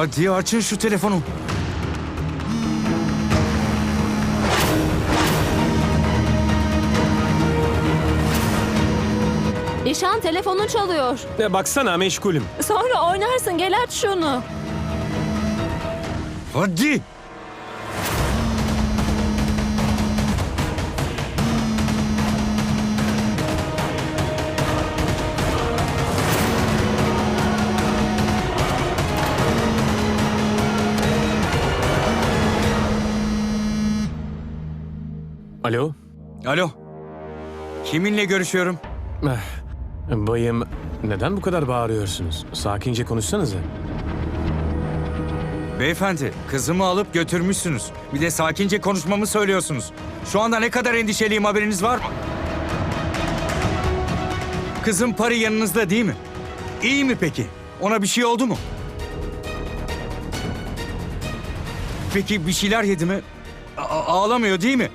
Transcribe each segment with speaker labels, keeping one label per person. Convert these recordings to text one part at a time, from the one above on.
Speaker 1: Hadi açın şu telefonu.
Speaker 2: İşan telefonun çalıyor.
Speaker 3: Ya baksana meşgulüm.
Speaker 2: Sonra oynarsın gel aç şunu.
Speaker 1: Hadi.
Speaker 3: Alo?
Speaker 1: Alo. Kiminle görüşüyorum?
Speaker 3: Eh, Bayım, neden bu kadar bağırıyorsunuz? Sakince konuşsanıza.
Speaker 1: Beyefendi, kızımı alıp götürmüşsünüz. Bir de sakince konuşmamı söylüyorsunuz. Şu anda ne kadar endişeliyim haberiniz var mı? Kızım Pari yanınızda değil mi? İyi mi peki? Ona bir şey oldu mu? Peki bir şeyler yedi mi? A- ağlamıyor değil mi?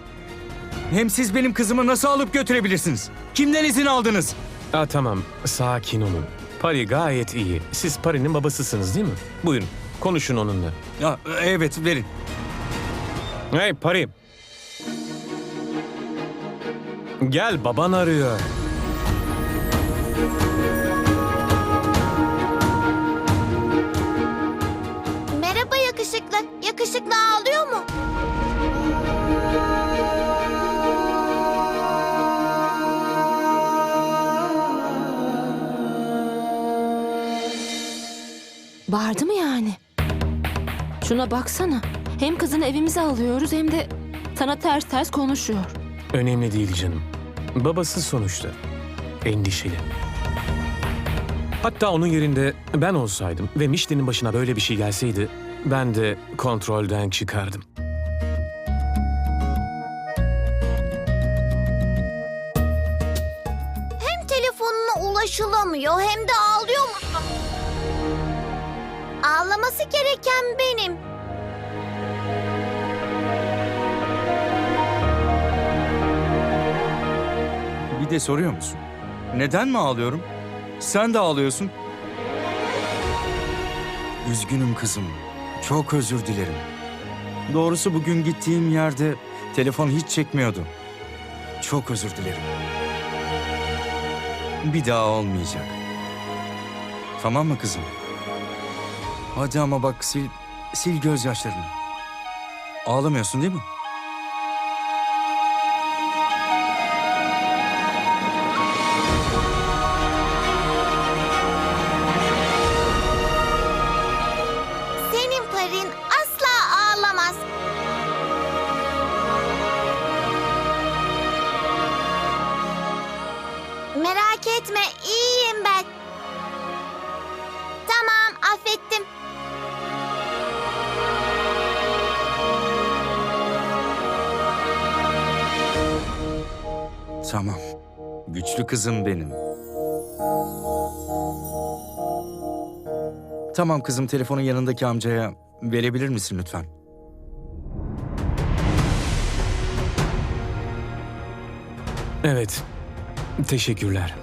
Speaker 1: Hem siz benim kızımı nasıl alıp götürebilirsiniz? Kimden izin aldınız?
Speaker 3: Aa, tamam, sakin olun. Pari gayet iyi. Siz Pari'nin babasısınız değil mi? Buyurun, konuşun onunla.
Speaker 1: Ya, evet, verin.
Speaker 3: Hey Pari. Gel, baban arıyor.
Speaker 2: Şuna baksana. Hem kızını evimize alıyoruz hem de sana ters ters konuşuyor.
Speaker 3: Önemli değil canım. Babası sonuçta. Endişeli. Hatta onun yerinde ben olsaydım ve Mişli'nin başına böyle bir şey gelseydi ben de kontrolden çıkardım.
Speaker 4: Hem telefonuna ulaşılamıyor hem de ağlıyor musun? Ağlaması gereken benim.
Speaker 1: Bir de soruyor musun? Neden mi ağlıyorum? Sen de ağlıyorsun. Üzgünüm kızım. Çok özür dilerim. Doğrusu bugün gittiğim yerde telefon hiç çekmiyordu. Çok özür dilerim. Bir daha olmayacak. Tamam mı kızım? Hadi ama bak sil, sil gözyaşlarını. Ağlamıyorsun değil mi?
Speaker 4: Merak etme, iyiyim ben. Tamam, affettim.
Speaker 1: Tamam. Güçlü kızım benim. Tamam kızım telefonu yanındaki amcaya verebilir misin lütfen?
Speaker 3: Evet, teşekkürler.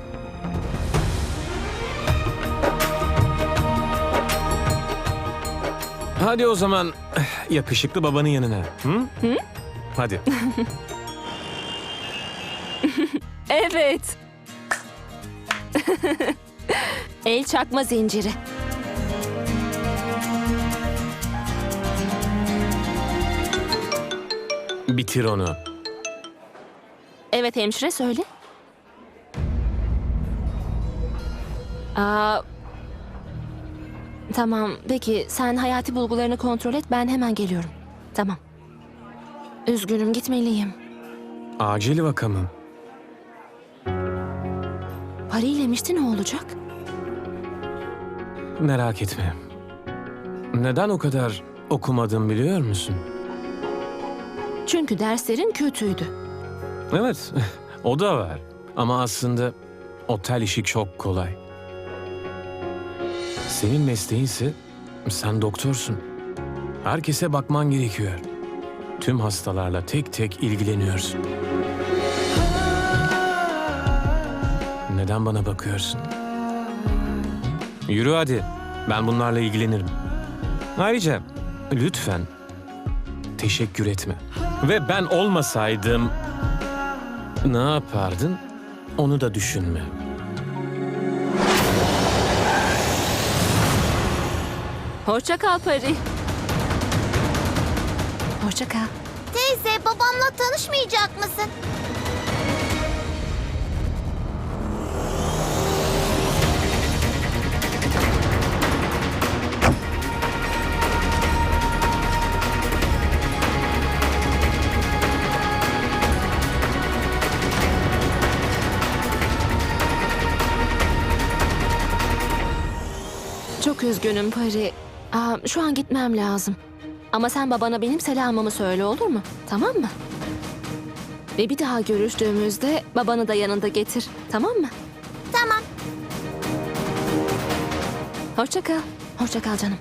Speaker 3: Hadi o zaman yakışıklı babanın yanına. Hı? Hadi.
Speaker 2: Evet. El çakma zinciri.
Speaker 3: Bitir onu.
Speaker 2: Evet hemşire söyle. Aa, tamam peki sen hayati bulgularını kontrol et ben hemen geliyorum. Tamam. Üzgünüm gitmeliyim.
Speaker 3: Acil vaka mı?
Speaker 2: İlemişti ne olacak?
Speaker 3: Merak etme. Neden o kadar okumadım biliyor musun?
Speaker 2: Çünkü derslerin kötüydü.
Speaker 3: Evet, o da var. Ama aslında otel işi çok kolay. Senin mesleğinse sen doktorsun. Herkese bakman gerekiyor. Tüm hastalarla tek tek ilgileniyorsun. Neden bana bakıyorsun? Yürü hadi. Ben bunlarla ilgilenirim. Ayrıca lütfen teşekkür etme. Ve ben olmasaydım ne yapardın onu da düşünme.
Speaker 2: Hoşça kal Pari. Hoşça kal.
Speaker 4: Teyze babamla tanışmayacak mısın?
Speaker 2: Çok üzgünüm Pari. Aa, şu an gitmem lazım. Ama sen babana benim selamımı söyle olur mu? Tamam mı? Ve bir daha görüştüğümüzde babanı da yanında getir. Tamam mı?
Speaker 4: Tamam.
Speaker 2: Hoşça kal. Hoşça kal canım.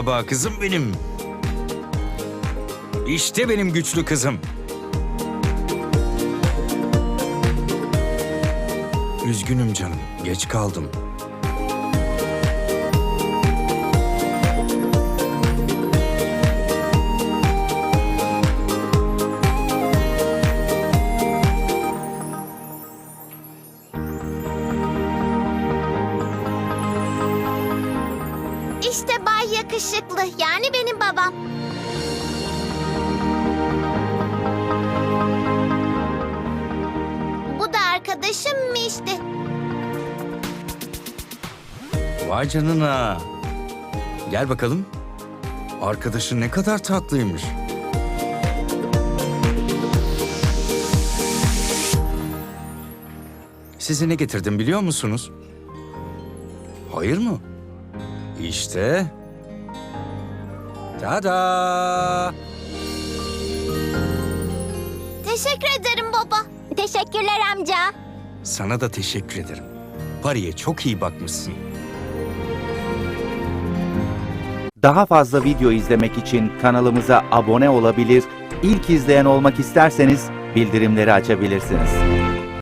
Speaker 1: Merhaba kızım benim. İşte benim güçlü kızım. Üzgünüm canım, geç kaldım.
Speaker 4: Yakışıklı yani benim babam. Bu da arkadaşım Mişti.
Speaker 1: Vay canına. Gel bakalım. Arkadaşın ne kadar tatlıymış. Size ne getirdim biliyor musunuz? Hayır mı? İşte. Tada!
Speaker 4: Teşekkür ederim baba. Teşekkürler amca.
Speaker 1: Sana da teşekkür ederim. Pari'ye çok iyi bakmışsın.
Speaker 5: Daha fazla video izlemek için kanalımıza abone olabilir, ilk izleyen olmak isterseniz bildirimleri açabilirsiniz.